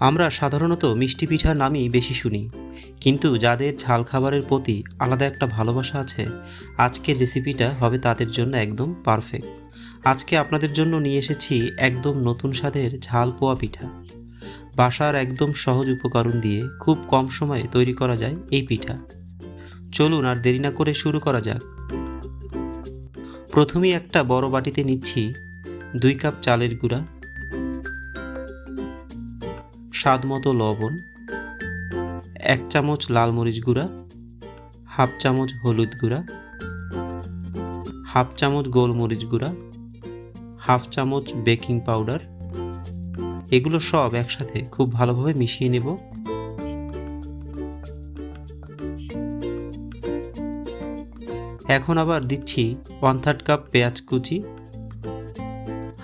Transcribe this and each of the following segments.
আমরা সাধারণত মিষ্টি পিঠার নামই বেশি শুনি। কিন্তু যাদের ঝাল খাবারের প্রতি আলাদা একটা ভালোবাসা আছে, আজকের রেসিপিটা হবে তাদের জন্য একদম পারফেক্ট। আজকে আপনাদের জন্য নিয়ে এসেছি একদম নতুন স্বাদের ঝাল পোয়া পিঠা। বাসার একদম সহজ উপকরণ দিয়ে খুব কম সময়ে তৈরি করা যায় এই পিঠা। চলুন আর দেরি না করে শুরু করা যাক। প্রথমেই একটা বড় বাটিতে নিচ্ছি দুই কাপ চালের গুঁড়া স্বাদ মতো লবণ, এক চামচ লাল মরিচ গুঁড়া, হাফ চামচ হলুদ গুঁড়া, হাফ চামচ গোলমরিচ গুঁড়া, হাফ চামচ বেকিং পাউডার। এগুলো সব একসাথে খুব ভালোভাবে মিশিয়ে নেব। এখন আবার দিচ্ছি ওয়ান থার্ড কাপ পেঁয়াজ কুচি,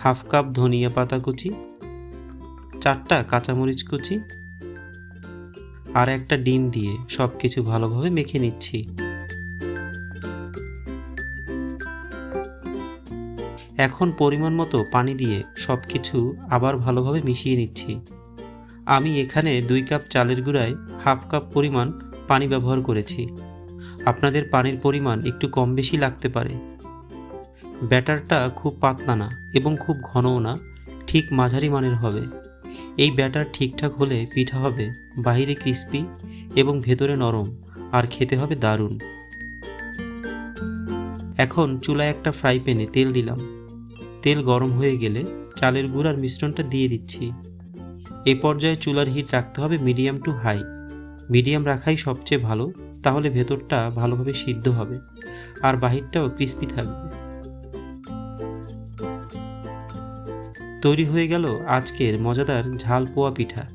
হাফ কাপ ধনিয়া পাতা কুচি চারটা কাঁচামরিচ কুচি আর একটা ডিম দিয়ে সব কিছু ভালোভাবে মেখে নিচ্ছি। এখন পরিমাণ মতো পানি দিয়ে সব কিছু আবার ভালোভাবে মিশিয়ে নিচ্ছি। আমি এখানে দুই কাপ চালের গুঁড়ায় হাফ কাপ পরিমাণ পানি ব্যবহার করেছি। আপনাদের পানির পরিমাণ একটু কম বেশি লাগতে পারে। ব্যাটারটা খুব পাতলা না এবং খুব ঘনও না, ঠিক মাঝারি মানের হবে। এই ব্যাটার ঠিকঠাক হলে পিঠা হবে বাহিরে ক্রিস্পি এবং ভেতরে নরম, আর খেতে হবে দারুণ। এখন চুলায় একটা ফ্রাই প্যানে তেল দিলাম। তেল গরম হয়ে গেলে চালের গুঁড়ার মিশ্রণটা দিয়ে দিচ্ছি। এ পর্যায়ে চুলার হিট রাখতে হবে মিডিয়াম টু হাই। মিডিয়াম রাখাই সবচেয়ে ভালো, তাহলে ভেতরটা ভালোভাবে সিদ্ধ হবে, আর বাহিরটাও ক্রিস্পি থাকবে। তৈরি হয়ে গেল আজকের মজাদার ঝাল পোয়া পিঠা।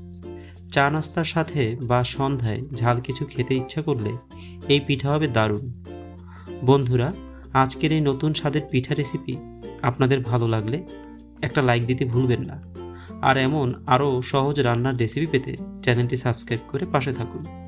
চা নাস্তার সাথে বা সন্ধ্যায় ঝাল কিছু খেতে ইচ্ছা করলে এই পিঠা হবে দারুণ। বন্ধুরা, আজকের এই নতুন স্বাদের পিঠা রেসিপি আপনাদের ভালো লাগলে একটা লাইক দিতে ভুলবেন না। আর এমন আরও সহজ রান্নার রেসিপি পেতে চ্যানেলটি সাবস্ক্রাইব করে পাশে থাকুন।